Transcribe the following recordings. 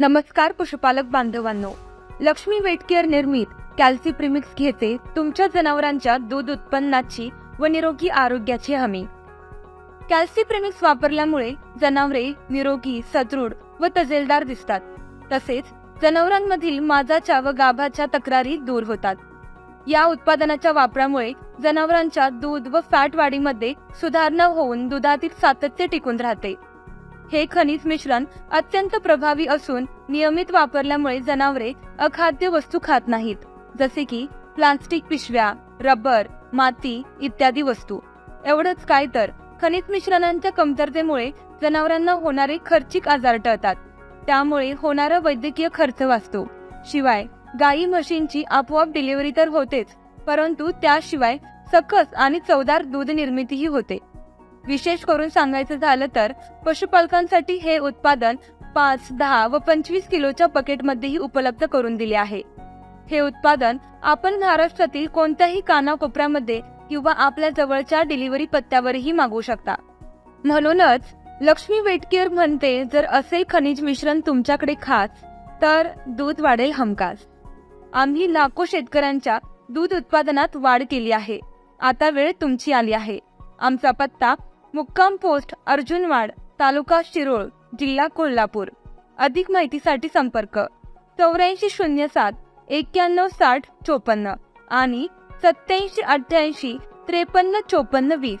नमस्कार पशुपालक बांधवांनो. लक्ष्मी वेटकेअर निर्मित कॅल्सी प्रिमिक्स घेते तुमच्या जनावरांच्या दूध उत्पन्नाची व निरोगी आरोग्याची हमी. कॅल्सी प्रिमिक्स वापरल्यामुळे जनावरे निरोगी सदृढ व तजेलदार दिसतात. तसेच जनावरांमधील माजाच्या व गाभाच्या तक्रारी दूर होतात. या उत्पादनाच्या वापरामुळे जनावरांच्या दूध व फॅट वाढीमध्ये सुधारणा होऊन दुधातील सातत्य टिकून राहते. हे खनिज मिश्रण अत्यंत प्रभावी असून नियमित वापरल्यामुळे जनावरे अखाद्य वस्तू खात नाहीत जसे की प्लास्टिक पिशव्या रबर माती इत्यादी वस्तू. एवढंच काय तर खनिज मिश्रणांच्या कमतरतेमुळे जनावरांना होणारे खर्चिक आजार टळतात. त्यामुळे होणारा वैद्यकीय खर्च वाचतो. शिवाय गाई म्हशींची आपोआप डिलिव्हरी तर होतेच परंतु त्याशिवाय सकस आणि चवदार दूध निर्मितीही होते. विशेष करून सांगायचं झालं तर पशुपालकांसाठी हे उत्पादन पाच दहा व पंचवीस किलोच्या पकेटमध्येही उपलब्ध करून दिले आहे. हे उत्पादन आपण महाराष्ट्रातील कोणत्याही कानाकोपऱ्यामध्ये किंवा आपल्या जवळच्या डिलिव्हरी पत्त्यावरही मागवू शकता. म्हणूनच लक्ष्मी वेटकेअर म्हणते जर असे खनिज मिश्रण तुमच्याकडे खास तर दूध वाढेल हमखास. आम्ही लाखो शेतकऱ्यांच्या दूध उत्पादनात वाढ केली आहे. आता वेळ तुमची आली आहे. आमचा पत्ता मुक्काम पोस्ट अर्जुनवाड तालुका शिरोळ जिल्हा कोल्हापूर. अधिक माहितीसाठी संपर्क. चौऱ्याऐंशी शून्य सात एक्क्याण्णव साठ चोपन्न आणि सत्याऐंशी अठ्ठ्याऐंशी त्रेपन्न चोपन्न वीस.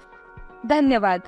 धन्यवाद.